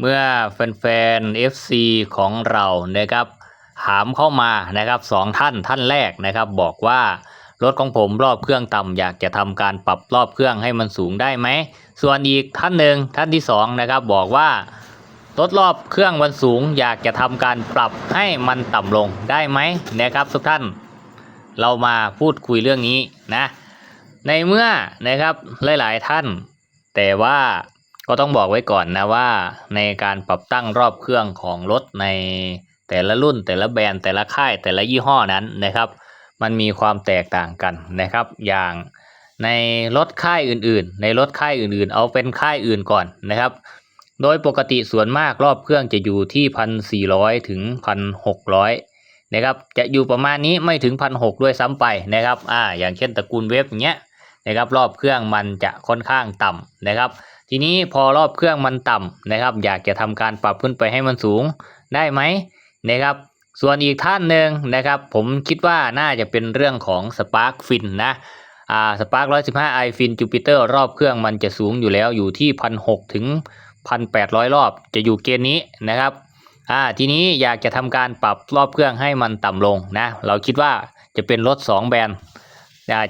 เมื่อแฟนๆ FC ของเรานะครับถามเข้ามานะครับสองท่านท่านแรกนะครับ บอกว่ารถของผมรอบเครื่องต่ำอยากจะทำการปรับรอบเครื่องให้มันสูงได้ไหม ส่วนอีกท่านหนึ่งท่านที่สองนะครับบอกว่ารถรอบเครื่องมันสูง อยากจะทำการปรับให้มันต่ำลงได้ไหมนะครับ ทุกท่านเรามาพูดคุยเรื่องนี้นะ ในเมื่อนะครับหลาย ๆ ท่าน แต่ว่า ก็ต้องบอกไว้ก่อนนะว่า ในการปรับตั้งรอบเครื่องของรถในแต่ละรุ่น แต่ละแบรนด์แต่ละค่ายแต่ละยี่ห้อนั้นนะครับ มันมีความแตกต่างกันนะครับ อย่างในรถค่ายอื่นๆ ในรถค่ายอื่นๆ เอาเป็นค่ายอื่นก่อนนะครับ โดยปกติส่วนมากรอบเครื่องจะอยู่ที่พันสี่ร้อยถึงพันหกร้อยนะครับ จะอยู่ประมาณนี้ไม่ถึงพันหกด้วยซ้ำไปนะครับ อ่า อย่างเช่นตระกูลเวฟเงี้ย นะครับรอบเครื่องมันจะค่อนข้างต่ำนะครับ ทีนี้พอรอบเครื่องมันต่ำนะครับ อยากจะทำการปรับขึ้นไปให้มันสูงได้ไหมนะครับ ส่วนอีกท่านหนึ่งนะครับ ผมคิดว่าน่าจะเป็นเรื่องของ Spark Fin นะอ่า Spark 115 i Fin Jupiter รอบเครื่องมันจะสูงอยู่แล้วอยู่ที่พันหถึงพันแปดร้อยรอบจะอยู่เกณฑ์นี้นะครับอ่าทีนี้อยากจะทำการปรับรอบเครื่องให้มันต่ำลงนะเราคิดว่าจะเป็นรถ 2 แบรนด์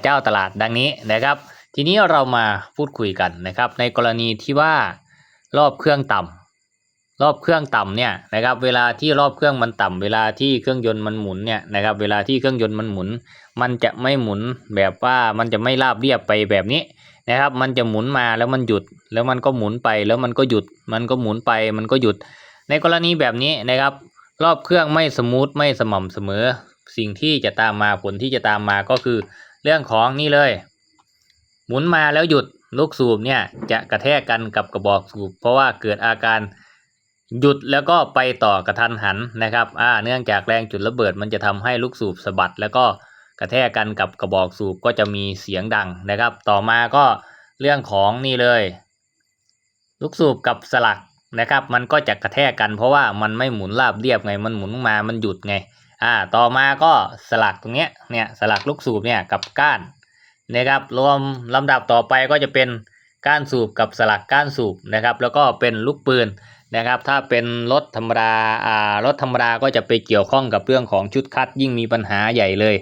เจ้าตลาดดังนี้นะครับ ทีนี้เรามาพูดคุยกันนะครับ ในกรณีที่ว่ารอบเครื่องต่ำรอบเครื่องต่ำเนี่ยนะครับ เวลาที่รอบเครื่องมันต่ำเวลาที่เครื่องยนต์มันหมุนเนี่ยนะครับ เวลาที่เครื่องยนต์มันหมุน มันจะไม่หมุนแบบว่ามันจะไม่ราบเรียบไปแบบนี้นะครับ มันจะหมุนมาแล้วมันหยุด แล้วมันก็หมุนไปแล้วมันก็หยุด มันก็หมุนไปมันก็หยุด ในกรณีแบบนี้นะครับ รอบเครื่องไม่สมูทไม่สม่ำเสมอ สิ่งที่จะตามมาผลที่จะตามมาก็คือ เรื่องของนี่เลย หมุนมาแล้วหยุดลูกสูบเนี่ยจะกระแทกกันกับกระบอกสูบ เพราะว่าเกิดอาการหยุดแล้วก็ไปต่อกระทันหันนะครับอ่าเนื่องจากแรงจุดระเบิดมันจะทำให้ลูกสูบสะบัด แล้วก็กระแทกกันกับกระบอกสูบก็จะมีเสียงดังนะครับ ต่อมาก็เรื่องของนี่เลย ลูกสูบกับสลักนะครับ มันก็จะกระแทกกันเพราะว่ามันไม่หมุนราบเรียบไง มันหมุนมามันหยุดไง อ่าต่อมาก็สลักตรงเนี้ยเนี่ยสลักลูกสูบเนี่ยกับก้านนะครับรวมลำดับต่อไปก็จะเป็นก้านสูบกับสลักก้านสูบนะครับ แล้วก็เป็นลูกปืนนะครับ ถ้าเป็นรถธรรมดาอ่ารถธรรมดาก็จะไปเกี่ยวข้องกับเรื่องของชุดคัดยิ่งมีปัญหาใหญ่เลย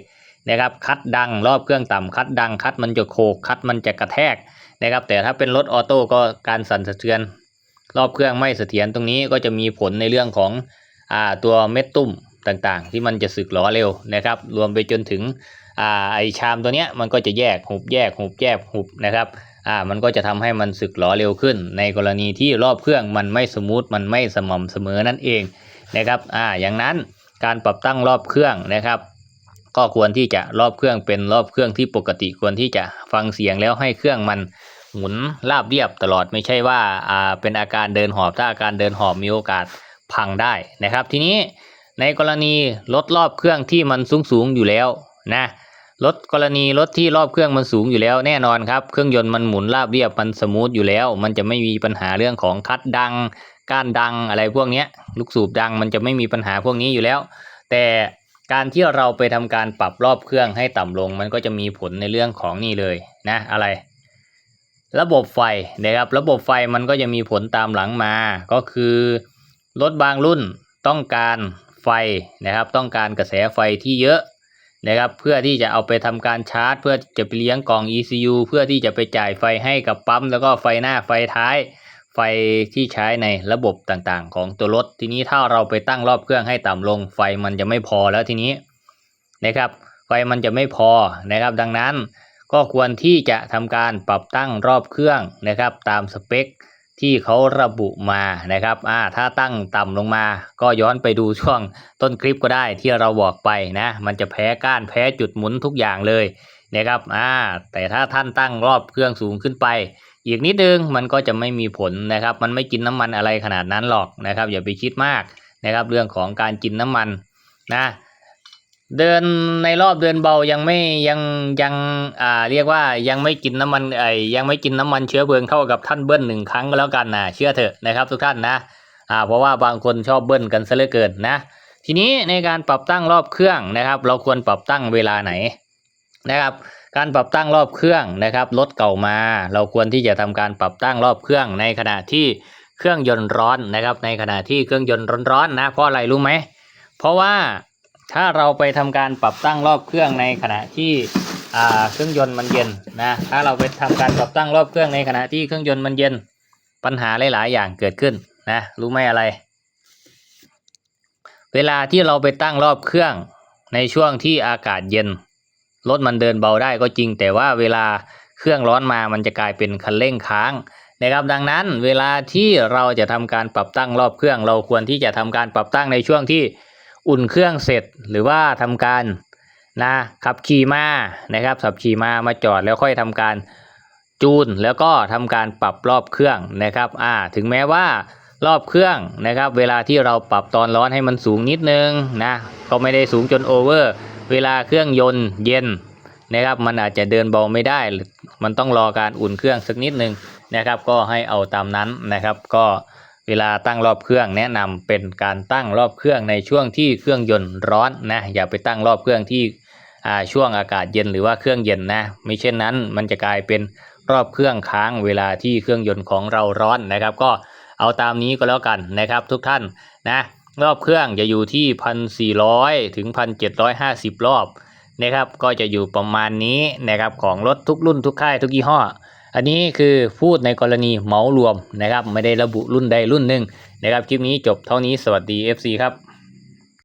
นะครับคัดดังรอบเครื่องต่ำคัดดังคัดมันจะโคกคัดมันจะกระแทกนะครับ แต่ถ้าเป็นรถออโต้ก็การสั่นสะเทือน รอบเครื่องไม่เสถียรตรงนี้ก็จะมีผลในเรื่องของอ่าตัวเม็ดตุ้ม ต่างๆ ที่มันจะสึกหรอเร็วนะครับ รวมไปจนถึงอ่าไอชามตัวเนี้ยมันก็จะแยกหุบแยกหุบแยกหุบนะครับอ่ามันก็จะทำให้มันสึกหรอเร็วขึ้น ในกรณีที่รอบเครื่องมันไม่สมูทมันไม่สม่ำเสมอนั่นเองนะครับอ่าอย่างนั้นการปรับตั้งรอบเครื่องนะครับ ก็ควรที่จะรอบเครื่องเป็นรอบเครื่องที่ปกติควรที่จะฟังเสียงแล้วให้เครื่องมันหมุนราบเรียบตลอดไม่ใช่ว่าอ่าเป็นอาการเดินหอบถ้าอาการเดินหอบมีโอกาสพังได้นะครับ ทีนี้ ในกรณีรถรอบเครื่องที่มันสูงสูงอยู่แล้วนะรถกรณีรถที่รอบเครื่องมันสูงอยู่แล้วแน่นอนครับ เครื่องยนต์มันหมุนราบเรียบมันสมูทอยู่แล้ว มันจะไม่มีปัญหาเรื่องของคัดดัง ก้านดังอะไรพวกนี้ลูกสูบดังมันจะไม่มีปัญหาพวกนี้อยู่แล้ว แต่การที่เราไปทำการปรับรอบเครื่องให้ต่ำลง มันก็จะมีผลในเรื่องของนี่เลยนะอะไร ระบบไฟนะครับ ระบบไฟมันก็จะมีผลตามหลังมา ก็คือรถบางรุ่นต้องการ ไฟนะครับ ต้องการกระแสไฟที่เยอะนะครับ เพื่อที่จะเอาไปทำการชาร์จ เพื่อจะไปเลี้ยงกล่อง ECU เพื่อที่จะไปจ่ายไฟให้กับปั๊ม แล้วก็ไฟหน้าไฟท้าย ไฟที่ใช้ในระบบต่างๆ ของตัวรถ ทีนี้ถ้าเราไปตั้งรอบเครื่องให้ต่ำลง ไฟมันจะไม่พอแล้วทีนี้นะครับ ไฟมันจะไม่พอนะครับ ดังนั้นก็ควรที่จะทำการปรับตั้งรอบเครื่องนะครับ ตามสเปค ที่เขาระบุมานะครับอ่าถ้าตั้งต่ำลงมา ก็ย้อนไปดูช่วงต้นคลิปก็ได้ที่เราบอกไปนะ มันจะแพ้ก้านแพ้จุดหมุนทุกอย่างเลยนะครับอ่าแต่ถ้าท่านตั้งรอบเครื่องสูงขึ้นไป อีกนิดนึงมันก็จะไม่มีผลนะครับ มันไม่กินน้ำมันอะไรขนาดนั้นหรอกนะครับ อย่าไปคิดมากนะครับ เรื่องของการกินน้ำมันนะ เดินในรอบเดินเบายังไม่ยังยังอ่าเรียกว่ายังไม่กินน้ำมันไอยังไม่กินน้ำมันเชื้อเพลิงเท่ากับท่านเบิ้ลหนึ่งครั้งก็แล้วกันนะเชื่อเถอะนะครับทุกท่านนะอ่าเพราะว่าบางคนชอบเบิ้ลกันซะเหลือเกินนะ ทีนี้ในการปรับตั้งรอบเครื่องนะครับ เราควรปรับตั้งเวลาไหนนะครับ การปรับตั้งรอบเครื่องนะครับรถเก่ามา เราควรที่จะทำการปรับตั้งรอบเครื่องในขณะที่เครื่องยนต์ร้อนนะครับ ในขณะที่เครื่องยนต์ร้อนๆนะเพราะอะไรรู้ไหมเพราะว่า ถ้าเราไปทำการปรับตั้งรอบเครื่องในขณะที่เครื่องยนต์มันเย็นนะถ้าเราไปทำการปรับตั้งรอบเครื่องในขณะที่เครื่องยนต์มันเย็นปัญหาหลาย ๆ อย่างเกิดขึ้นนะรู้ไหมอะไร เวลาที่เราไปตั้งรอบเครื่องในช่วงที่อากาศเย็นรถมันเดินเบาได้ก็จริง แต่ว่าเวลาเครื่องร้อนมามันจะกลายเป็นคันเร่งค้างนะครับดังนั้นเวลาที่เราจะทำการปรับตั้งรอบเครื่อง เราควรที่จะทำการปรับตั้งในช่วงที่ อุ่นเครื่องเสร็จหรือว่าทำการนะขับขี่มานะครับขับขี่มามาจอดแล้วค่อยทำการจูน แล้วก็ทำการปรับรอบเครื่องนะครับอ่าถึงแม้ว่ารอบเครื่องนะครับ เวลาที่เราปรับตอนร้อนให้มันสูงนิดนึงนะก็ไม่ได้สูงจนโอเวอร์เวลาเครื่องยนต์เย็นนะครับ มันอาจจะเดินเบาไม่ได้ มันต้องรอการอุ่นเครื่องสักนิดนึงนะครับ ก็ให้เอาตามนั้นนะครับก็ เวลาตั้งรอบเครื่องแนะนำเป็นการตั้งรอบเครื่องในช่วงที่เครื่องยนต์ร้อนนะอย่าไปตั้งรอบเครื่องที่ช่วงอากาศเย็นหรือว่าเครื่องเย็นนะไม่เช่นนั้นมันจะกลายเป็นรอบเครื่องค้างเวลาที่เครื่องยนต์ของเราร้อนนะครับ ก็เอาตามนี้ก็แล้วกันนะครับ ทุกท่านนะรอบเครื่องจะอยู่ที่พันสี่ร้อยถึงพันเจ็ดร้อยห้าสิบรอบนะครับ ก็จะอยู่ประมาณนี้นะครับของรถทุกรุ่นทุกค่ายทุกยี่ห้อ อันนี้คือพูดในกรณีเหมารวมนะครับ ไม่ได้ระบุรุ่นใดรุ่นหนึ่งนะครับ คลิปนี้จบเท่านี้สวัสดี FC ครับ